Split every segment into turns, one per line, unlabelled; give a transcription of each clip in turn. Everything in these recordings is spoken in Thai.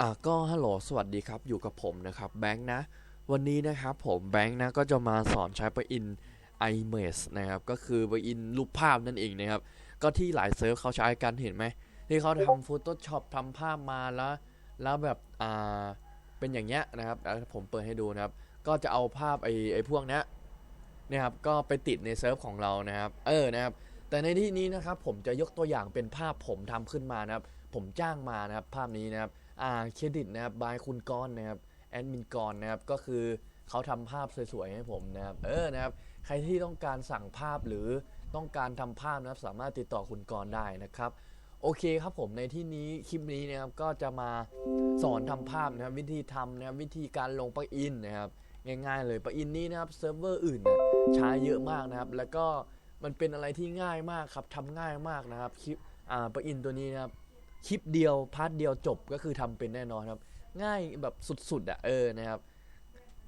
อะก็ฮัลโหลสวัสดีครับ อยู่กับผมนะครับแบงค์นะ วันนี้นะครับผมแบงค์นะก็จะมาสอนใช้ปลั๊กอิน iMage นะครับ ก็คือปลั๊กอินรูปภาพนั่นเองนะครับ ก็ที่หลายเซิร์ฟเขาใช้กันเห็นไหม ที่เขาทำ Photoshop ทำภาพมาแล้ว แล้วแบบอ่าเป็นอย่างเงี้ยนะครับผมเปิดให้ดูนะครับ ก็จะเอาภาพไอ้ไอ้พวกเนี้ยนี่ยครับก็ไปติดในเซิร์ฟของเรานะครับ เออนะครับ แต่ในที่นี้นะครับผมจะยกตัวอย่างเป็นภาพผมทำขึ้นมานะครับ ผมจ้างมานะครับภาพนี้นะครับ เครดิตนะครับบายคุณกรณ์นะครับแอดมินกรณ์นะครับก็คือเขาทำภาพสวยๆให้ผมนะครับเออนะครับใครที่ต้องการสั่งภาพหรือต้องการทำภาพนะครับสามารถติดต่อคุณกรณ์ได้นะครับโอเคครับผมในที่นี้คลิปนี้นะครับก็จะมาสอนทำภาพนะครับวิธีทำนะครับวิธีการลงปลั๊กอินนะครับง่ายๆเลยปลั๊กอินนี้นะครับเซิร์ฟเวอร์อื่นเนี่ยใช้เยอะมากนะครับ แล้วก็มันเป็นอะไรที่ง่ายมากครับทำง่ายมากนะครับคลิปอ่าปลั๊กอินตัวนี้นะครับ คลิปเดียวพาร์ทเดียวจบก็คือทำเป็นแน่นอนครับ ง่ายแบบสุดๆอะเออนะครับ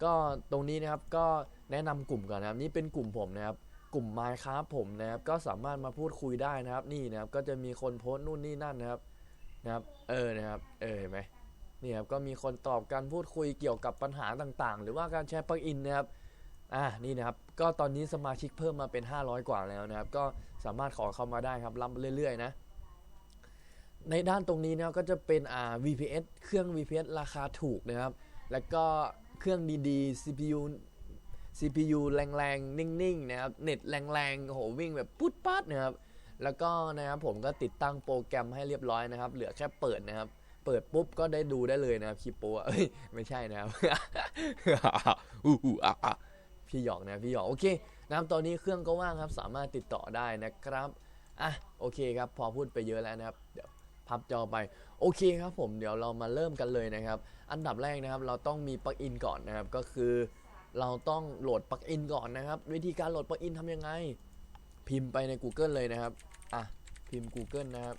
ก็ตรงนี้นะครับก็แนะนำกลุ่มก่อนนะครับ นี่เป็นกลุ่มผมนะครับ กลุ่ม m มค c r a f t ผมนะครับ ก็สามารถมาพูดคุยได้นะครับ นี่นะครับ ก็จะมีคนโพสต์นู่นนี่นั่นนะครับนะครับ เออนะครับ เออเห็นไหมนี่ครับก็มีคนตอบการพูดคุยเกี่ยวกับปัญหาต่างๆ หรือว่าการแชร์ปลั๊กอินนะครับอ่านี่นะครับ ก็ตอนนี้สมาชิกเพิ่มมาเป็น 500 กว่าแล้วนะครับ ก็สามารถขอเข้ามาได้ครับรับเรื่อยๆนะ ในด้านตรงนี้นะครับก็จะเป็นอ่า VPS เครื่อง VPS ราคาถูกนะครับ แล้วก็เครื่องดีๆ CPU CPU แรงๆ นิ่งๆ นะครับ เน็ตแรงๆโอ้โหวิ่งแบบปุ๊ดปัดนะครับ แล้วก็นะครับผมก็ติดตั้งโปรแกรมให้เรียบร้อยนะครับ เหลือแค่เปิดนะครับ เปิดปุ๊บก็ได้ดูได้เลยนะครับคลิปโปเอ้ยไม่ใช่นะครับพี่หยอกนะพี่หยอกโอเคนะครับตอนนี้เครื่องก็ว่างครับ สามารถติดต่อได้นะครับ อะโอเคครับ พอพูดไปเยอะแล้วนะครับ พับจอไป โอเคครับผมเดี๋ยวเรามาเริ่มกันเลยนะครับ อันดับแรกนะครับเราต้องมีปลั๊กอินก่อนนะครับ ก็คือเราต้องโหลดปลั๊กอินก่อนนะครับ วิธีการโหลดปลั๊กอินทำยังไง พิมพ์ไปใน Google เลยนะครับอะพิมพ์ Google นะครับ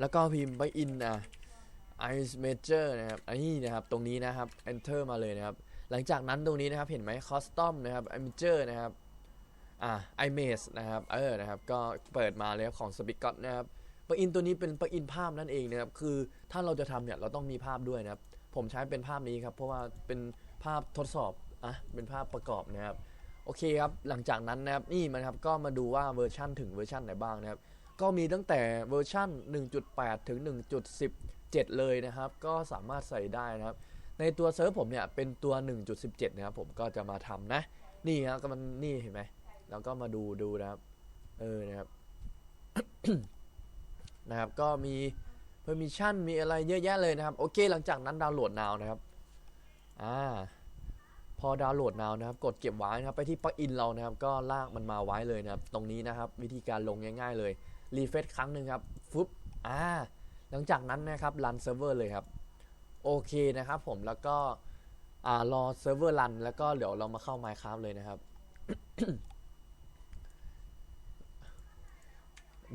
แล้วก็พิมพ์ปลั๊กอินนะ Ice Major นะครับ อันนี้นะครับ ตรงนี้นะครับ Enter มาเลยนะครับ หลังจากนั้นตรงนี้นะครับ เห็นไหม Custom นะครับ Imager นะครับ อ่า iMage นะครับ เออ นะครับ ก็เปิดมาเลยครับของ s p i g o t นะครับ ลักอินตัวนี้เป็นปลักอินภาพนั่นเองนะครับ คือถ้าเราจะทำเนี่ยเราต้องมีภาพด้วยนะครับ ผมใช้เป็นภาพนี้ครับ เพราะว่าเป็นภาพทดสอบ อะ เป็นภาพประกอบนะครับ โอเคครับ หลังจากนั้นนะครับ นี่มันครับ ก็มาดูว่าเวอร์ชันถึงเวอร์ชันไหนบ้างนะครับ ก็มีตั้งแต่เวอร์ชัน1.8 ถึง 1.17 เลยนะครับ ก็สามารถใส่ได้นะครับ ในตัวเซิร์ฟผมเนี่ยเป็นตัว 1.17 นะครับ ผมก็จะมาทำนะ นี่ครับก็มันนี่เห็นไหมแล้วก็มาดูดูนะครับ เออ นะครับ นะครับ ก็มี permission มีอะไรเยอะแยะเลยนะครับ โอเค หลังจากนั้นดาวน์โหลด now นะครับ อ่า พอดาวน์โหลด now นะครับ กดเก็บไว้นะครับ ไปที่ปลั๊กอินเรานะครับ ก็ลากมันมาไว้เลยนะครับ ตรงนี้นะครับ วิธีการลงง่ายๆ เลย รีเฟซครั้งหนึ่งครับ ฟึบ อ่า หลังจากนั้นนะครับรันเซิร์ฟเวอร์เลยครับ โอเคนะครับผม แล้วก็ อ่า รอเซิร์ฟเวอร์รัน แล้วก็เดี๋ยวเรามาเข้า Minecraft เลยนะครับ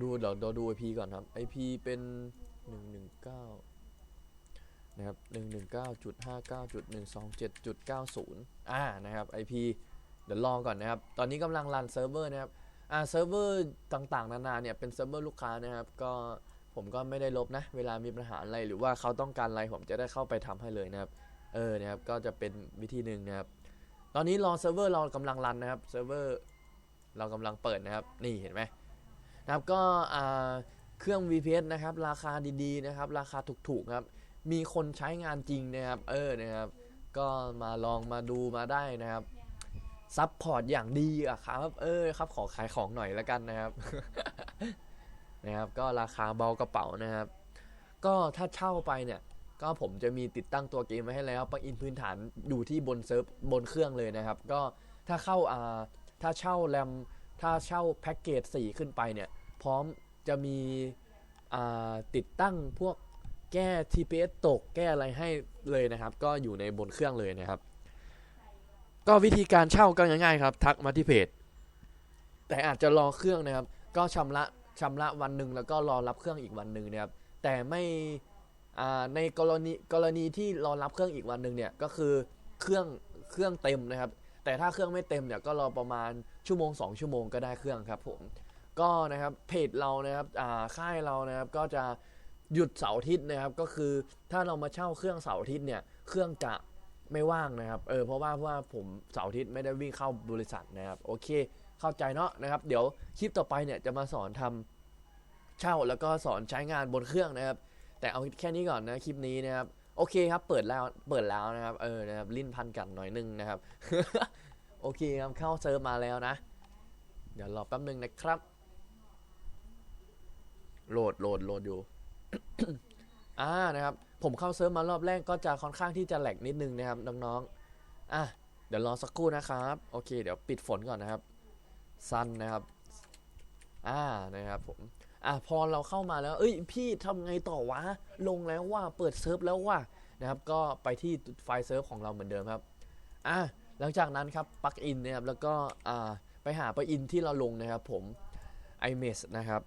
ดูเดี๋ยวเราดู IP ก่อนครับ IP เป็น119นะครับ119.59.127.90อ่านะครับ IP เดี๋ยวรองก่อนนะครับ ตอนนี้กำลังรันเซิร์ฟเวอร์นะครับอ่าเซิร์ฟเวอร์ต่างๆ นานาเนี่ยเป็นเซิร์ฟเวอร์ลูกค้านะครับ ก็ผมก็ไม่ได้ลบนะ เวลามีปัญหาอะไรหรือว่าเขาต้องการอะไรผมจะได้เข้าไปทำให้เลยนะครับ เออนะครับก็จะเป็นวิธีหนึ่งนะครับ ตอนนี้รอเซิร์ฟเวอร์เรากำลังรันนะครับเซิร์ฟเวอร์เรากำลังเปิดนะครับ นี่เห็นไหม นะครับก็เครื่อง VPS นะครับราคาดีๆนะครับราคาถูกๆครับมีคนใช้งานจริงนะครับเออนะครับก็มาลองมาดูมาได้นะครับซัพพอร์ตอย่างดีอะครับเออครับขอขายของหน่อยแล้วกันนะครับนะครับก็ราคาเบากระเป๋านะครับ ก็ถ้าเช่าไปเนี่ยก็ผมจะมีติดตั้งตัวเกมไว้ให้แล้วปลั๊กอินพื้นฐานอยู่ที่บนเซิร์ฟบนเครื่องเลยนะครับ ก็ถ้าเข้าอ่าถ้าเช่าแรมถ้าเช่าแพ็กเกจ4ขึ้นไปเนี่ย พร้อมจะมีติดตั้งพวกแก้ TPS ตกแก้อะไรให้เลยนะครับ ก็อยู่ในบนเครื่องเลยนะครับ ก็วิธีการเช่าก็ง่ายๆครับ ทักมาที่เพจ แต่อาจจะรอเครื่องนะครับ ก็ชำระชำระวันหนึ่งแล้วก็รอรับเครื่องอีกวันหนึ่งนะครับ แต่ไม่ในกรณีกรณีที่รอรับเครื่องอีกวันหนึ่งเนี่ยก็คือเครื่องเครื่องเต็มนะครับ แต่ถ้าเครื่องไม่เต็มเนี่ยก็รอประมาณชั่วโมง 2 ชั่วโมงก็ได้เครื่องครับผม ก็นะครับเพจเรานะครับอ่าค่ายเรานะครับก็จะหยุดเสาร์อาทิตย์นะครับ ก็คือถ้าเรามาเช่าเครื่องเสาร์อาทิตย์เนี่ยเครื่องจะไม่ว่างนะครับเออเพราะว่าเพราะว่าผมเสาร์อาทิตย์ไม่ได้วิ่งเข้าบริษัทนะครับโอเคเข้าใจเนาะนะครับ เดี๋ยวคลิปต่อไปเนี่ยจะมาสอนทำเช่าแล้วก็สอนใช้งานบนเครื่องนะครับ แต่เอาแค่นี้ก่อนนะคลิปนี้นะครับโอเคครับเปิดแล้วเปิดแล้วนะครับเออนะครับลิ้นพันกันหน่อยนึงนะครับ โอเคครับเข้าเซิร์ฟมาแล้วนะ เดี๋ยวรอแป๊บนึงนะครับ โหลดโหลดโหลดอยู่อ่านะครับ ผมเข้าเซิร์ฟมารอบแรกก็จะค่อนข้างที่จะแหลกนิดนึงนะครับน้องๆอะเดี๋ยวรอสักครู่นะครับโอเค เดี๋ยวปิดฝนก่อนนะครับซันนะครับอ่านะครับผมอะพอเราเข้ามาแล้ว เอ้ยพี่ทำไงต่อวะลงแล้วว่าเปิดเซิร์ฟแล้วว่านะครับ ก็ไปที่ไฟล์เซิร์ฟของเราเหมือนเดิมครับอะหลังจากนั้นครับปลั๊กอินนะครับแล้วก็อ่าไปหาปลั๊กอินที่เราลงนะครับผม iMess นะครับ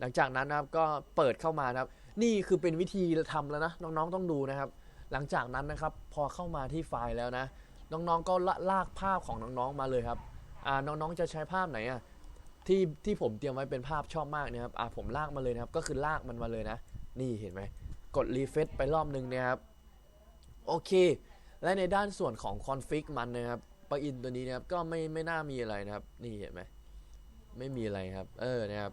หลังจากนั้นนะครับก็เปิดเข้ามานะครับ นี่คือเป็นวิธีทำแล้วนะน้องๆต้องดูนะครับ หลังจากนั้นนะครับพอเข้ามาที่ไฟล์แล้วนะ น้องๆก็ลลากภาพของน้องๆมาเลยครับอ่าน้องๆจะใช้ภาพไหนอะที่ที่ผมเตรียมไว้เป็นภาพชอบมากนะครับอ่าผมลากมาเลยนะครับ ก็คือลากมันมาเลยนะ นี่เห็นไหมกดรีเฟซไปรอบนึงนะครับโอเค และในด้านส่วนของคอนฟิกมันนะครับปลั๊กอินตัวนี้นะครับก็ไม่ไม่น่ามีอะไรนะครับ นี่เห็นไหมไม่มีอะไรครับ เออนะครับ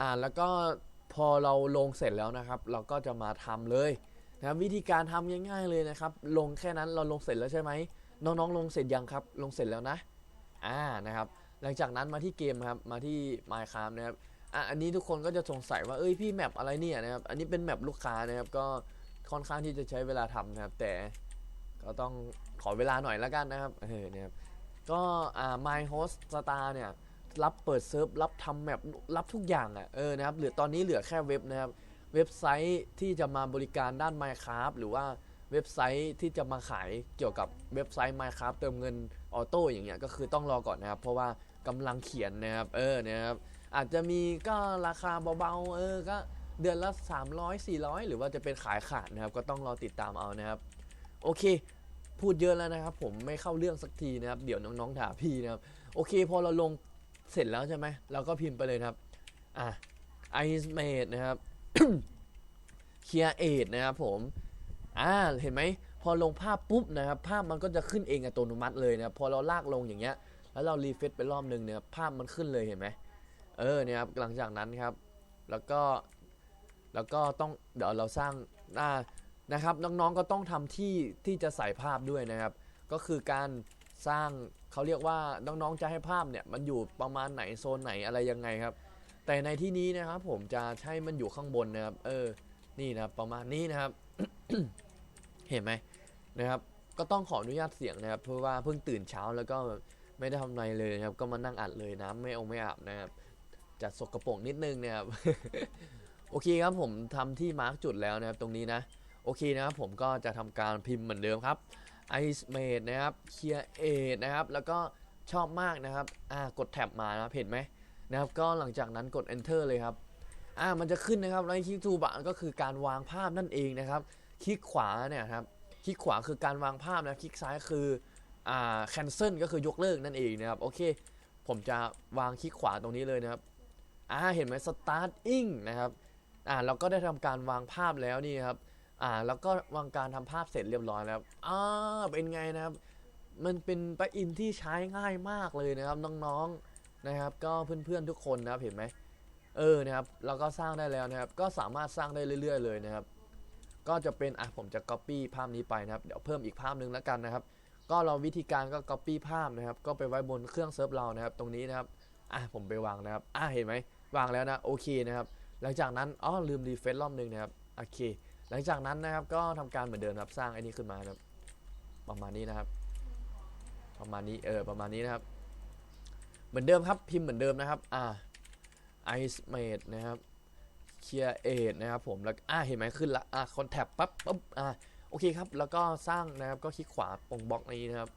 อ่าแล้วก็พอเราลงเสร็จแล้วนะครับ เราก็จะมาทำเลยนะวิธีการทำง่ายๆเลยนะครับ ลงแค่นั้นเราลงเสร็จแล้วใช่ไหมน้องๆ ลงเสร็จยังครับ ลงเสร็จแล้วนะอ่านะครับ หลังจากนั้นมาที่เกมครับมาที่ Minecraft นะครับอะอันนี้ทุกคนก็จะสงสัยว่าเอ้ยพี่แมปอะไรเนี่ยนะครับอันนี้เป็นแมปลูกค้านะครับก็ค่อนข้างที่จะใช้เวลาทำนะครับ แต่ก็ต้องขอเวลาหน่อยแล้วกันนะครับเออนะครับก็อ่า My Host Star เนี่ย รับเปิดเซิร์ฟรับทำแมปรับทุกอย่างอะเออนะครับเหลือตอนนี้เหลือแค่เว็บนะครับ เว็บไซต์ที่จะมาบริการด้าน Minecraft หรือว่าเว็บไซต์ที่จะมาขายเกี่ยวกับเว็บไซต์ Minecraft เติมเงินออโต้อย่างเงี้ยก็คือต้องรอก่อนนะครับ เพราะว่ากำลังเขียนนะครับเออนะครับอาจจะมีก็ราคาเบาๆเออก็เดือนละ 300 400 หรือว่าจะเป็นขายขาดนะครับ ก็ต้องรอติดตามเอานะครับ โอเค พูดเยอะแล้วนะครับ ผมไม่เข้าเรื่องสักทีนะครับ เดี๋ยวน้องๆด่าพี่นะครับ โอเค พอเราลง เสร็จแล้วใช่ไหมเราก็พิมพ์ไปเลยครับ อะ ice made นะครับ clear aid นะครับผม อ่า เห็นไหม พอลงภาพปุ๊บนะครับ ภาพมันก็จะขึ้นเองอัตโนมัติเลยนะครับพอเราลากลงอย่างเงี้ย แล้วเรารีเฟซไปรอบนึงเนี่ย ภาพมันขึ้นเลยเห็นไหม เออ เนี่ยครับ หลังจากนั้นครับ แล้วก็ แล้วก็ต้อง เดี๋ยวเราสร้างหน้านะครับ น้องๆ ก็ต้องทำที่ที่จะใส่ภาพด้วยนะครับ ก็คือการ สร้างเขาเรียกว่าน้องๆจะให้ภาพเนี่ยมันอยู่ประมาณไหนโซนไหนอะไรยังไงครับ แต่ในที่นี้นะครับ ผมจะใช้มันอยู่ข้างบนนะครับ เออนี่นะครับประมาณนี้นะครับ เห็นไหมนะครับ ก็ต้องขออนุญาตเสียงนะครับ เพราะว่าเพิ่งตื่นเช้าแล้วก็ไม่ได้ทำอะไรเลยนะครับ ก็มานั่งอัดเลยน้ำไม่เอาไม่อาบนะครับจัดสกปรกนิดนึงนะครับ โอเคครับผมทำที่มาร์กจุดแล้วนะครับตรงนี้นะ โอเคนะครับผมก็จะทำการพิมพ์เหมือนเดิมครับ Ice Made นะครับ Clear Aid นะครับ แล้วก็ชอบมากนะครับ อ่ากดแท็บมานะเห็นไหมนะครับ ก็หลังจากนั้นกด Enter เลยครับ อ่า มันจะขึ้นนะครับไลท์คลิกทูบะก็คือการวางภาพนั่นเองนะครับ คลิกขวาเนี่ยครับ คลิกขวาคือการวางภาพนะ คลิกซ้ายคือ อ่า cancel ก็คือยกเลิกนั่นเองนะครับ โอเค ผมจะวางคลิกขวาตรงนี้เลยนะครับ อ่า เห็นไหม starting นะครับ อ่า เราก็ได้ทำการวางภาพแล้วนี่ครับ อ่า แล้วก็วางการทำภาพเสร็จเรียบร้อยแล้วอ่าเป็นไงนะครับ มันเป็นปลั๊กอินที่ใช้ง่ายมากเลยนะครับ น้องๆนะครับ ก็เพื่อนๆทุกคนนะครับเห็นไหมเออนะครับเราก็สร้างได้แล้วนะครับ ก็สามารถสร้างได้เรื่อย ๆ เลยนะครับ ก็จะเป็นอะผมจะ copy ภาพนี้ไปนะครับ เดี๋ยวเพิ่มอีกภาพหนึงแล้วกันนะครับ ก็เราวิธีการก็ copy ภาพนะครับ ก็ไปไว้บนเครื่องเซิร์ฟเรานะครับ ตรงนี้นะครับอะผมไปวางนะครับอะเห็นไหมวางแล้วนะโอเคนะครับ หลังจากนั้นอ๋อลืมรีเฟซรอบหนึงนะครับโอเค หลังจากนั้นนะครับก็ทำการเหมือนเดิมครับสร้างไอ้นี้ขึ้นมาครับประมาณนี้นะครับ ประมาณนี้เออประมาณนี้นะครับ เหมือนเดิมครับพิมพ์เหมือนเดิมนะครับอ่า ice made นะครับ clear aid นะครับผมแล้วอ่าเห็นไหมขึ้นละอ่าคอนแท็บปั๊บปั๊บอ่าโอเคครับ แล้วก็สร้างนะครับก็คลิกขวาตรงบล็อกนี้นะครับ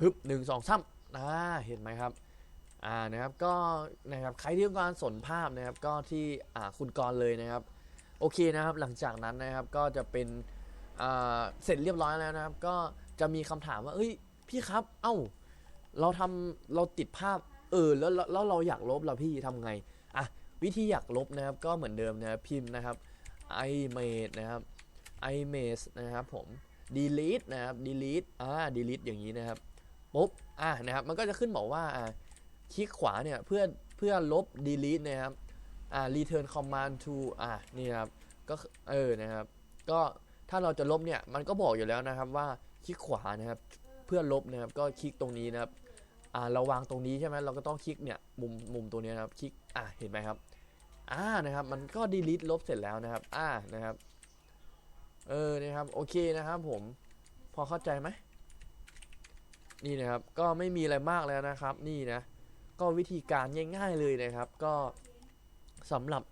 ฮึบหนึ่งสองสามอ่าเห็นไหมครับอ่านะครับก็นะครับใครที่ต้องการสนภาพนะครับก็ที่อ่าคุณกรเลยนะครับ โอเคนะครับ หลังจากนั้นนะครับก็จะเป็นเสร็จเรียบร้อยแล้วนะครับ ก็จะมีคำถามว่าเอ้ยพี่ครับ เอ้า เราทำเราติดภาพ เออ แล้วแล้วเราอยากลบเราพี่ทำไงอะวิธีอยากลบนะครับ ก็เหมือนเดิมนะครับพิมพ์นะครับ image นะครับ image นะครับผม delete นะครับ delete อ่า delete อย่างนี้นะครับปุ๊บอ่านะครับ มันก็จะขึ้นบอกว่าอ่าคลิกขวาเนี่ยเพื่อเพื่อลบ delete นะครับ อ่า return command to อ่านี่ครับก็เออนะครับ ก็ถ้าเราจะลบเนี่ยมันก็บอกอยู่แล้วนะครับว่าคลิกขวานะครับ เพื่อลบนะครับก็คลิกตรงนี้นะครับอ่าเราวางตรงนี้ใช่ไหมเราก็ต้องคลิกเนี่ยมุมมุมตรงนี้นะครับคลิกอ่าเห็นไหมครับอ่านะครับ มันก็ delete ลบเสร็จแล้วนะครับ อ่านะครับเออนะครับโอเคนะครับ ผมพอเข้าใจไหมนี่นะครับก็ไม่มีอะไรมากแล้วนะครับ นี่นะ ก็วิธีการง่ายๆเลยนะครับ ก็ สำหรับ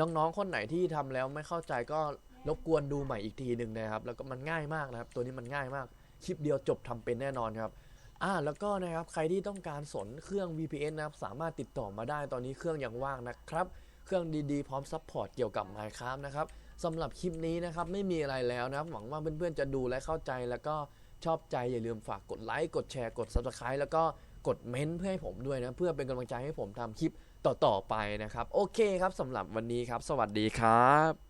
น้องๆ คนไหนที่ทำแล้วไม่เข้าใจก็รบกวนดูใหม่อีกทีหนึ่งนะครับ แล้วก็มันง่ายมากนะครับ ตัวนี้มันง่ายมาก คลิปเดียวจบทำเป็นแน่นอนครับ อ่า แล้วก็นะครับ ใครที่ต้องการสนเครื่อง VPN นะครับ สามารถติดต่อมาได้ ตอนนี้เครื่องยังว่างนะครับ เครื่องดีๆ พร้อมซัพพอร์ตเกี่ยวกับ Minecraft นะครับสำหรับคลิปนี้นะครับ ไม่มีอะไรแล้วนะครับ หวังว่าเพื่อนๆ จะดูและเข้าใจ แล้วก็ชอบใจอย่าลืมฝากกดไลค์ กดแชร์ กด Subscribe แล้วก็กดเม้นต์เพื่อให้ผมด้วยนะ เพื่อเป็นกำลังใจให้ผมทำคลิป ต่อๆไปนะครับ โอเคครับสำหรับวันนี้ครับ สวัสดีครับ